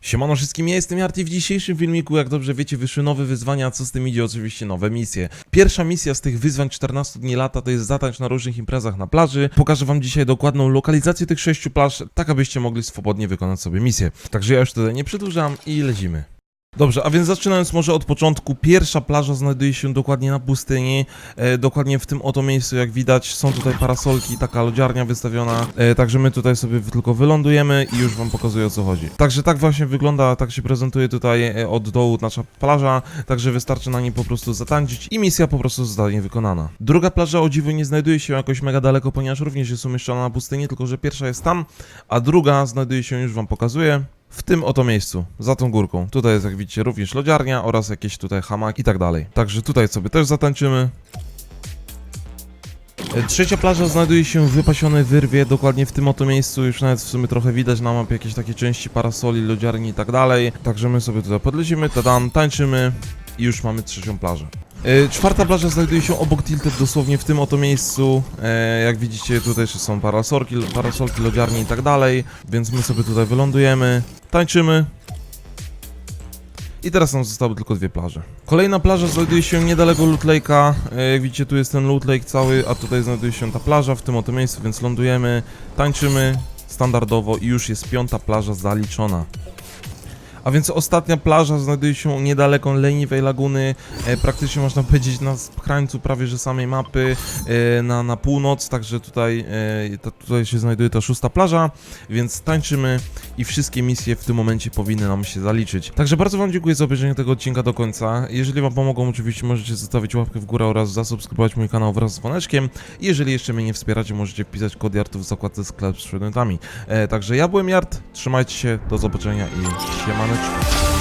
Siemano wszystkim, ja jestem Jarty w dzisiejszym filmiku, jak dobrze wiecie, wyszły nowe wyzwania, a co z tym idzie oczywiście nowe misje. Pierwsza misja z tych wyzwań 14 dni lata to jest zatańcz na różnych imprezach na plaży. Pokażę wam dzisiaj dokładną lokalizację tych sześciu plaż, tak abyście mogli swobodnie wykonać sobie misję. Także ja już tutaj nie przedłużam i lecimy. Dobrze, a więc zaczynając może od początku, pierwsza plaża znajduje się dokładnie na pustyni, e, dokładnie w tym oto miejscu, jak widać, są tutaj parasolki, taka lodziarnia wystawiona, e, także my tutaj sobie tylko wylądujemy i już wam pokazuję o co chodzi. Także tak właśnie wygląda, tak się prezentuje tutaj e, od dołu nasza plaża, także wystarczy na niej po prostu zatańczyć i misja po prostu zostanie wykonana. Druga plaża o dziwo nie znajduje się jakoś mega daleko, ponieważ również jest umieszczona na pustyni, tylko że pierwsza jest tam, a druga znajduje się, już wam pokazuję, w tym oto miejscu, za tą górką. Tutaj jest, jak widzicie, również lodziarnia oraz jakieś tutaj hamaki i tak dalej. Także tutaj sobie też zatańczymy. E, Trzecia plaża znajduje się w wypasionej wyrwie, dokładnie w tym oto miejscu, już nawet w sumie trochę widać na mapie jakieś takie części parasoli, lodziarni i tak dalej. Także my sobie tutaj podlecimy, tadam, tańczymy i już mamy trzecią plażę. E, Czwarta plaża znajduje się obok Tilted, dosłownie w tym oto miejscu. E, jak widzicie, tutaj jeszcze są parasolki, parasolki, lodziarnie i tak dalej, więc my sobie tutaj wylądujemy, tańczymy. I teraz nam zostały tylko dwie plaże. Kolejna plaża znajduje się niedaleko Loot Lake'a. E, Jak widzicie, tu jest ten Loot Lake cały, a tutaj znajduje się ta plaża w tym oto miejscu, więc lądujemy, tańczymy standardowo i już jest piąta plaża zaliczona. A więc ostatnia plaża znajduje się niedaleko leniwej laguny, e, praktycznie można powiedzieć na krańcu prawie że samej mapy, e, na, na północ, także tutaj, e, ta, tutaj się znajduje ta szósta plaża, więc tańczymy i wszystkie misje w tym momencie powinny nam się zaliczyć. Także bardzo Wam dziękuję za obejrzenie tego odcinka do końca. Jeżeli Wam pomogą, oczywiście możecie zostawić łapkę w górę oraz zasubskrybować mój kanał wraz z dzwoneczkiem. Jeżeli jeszcze mnie nie wspieracie, możecie wpisać kod Jartu w zakładce sklep z przedmiotami. E, także ja byłem Jart, trzymajcie się, do zobaczenia i siemaneczko.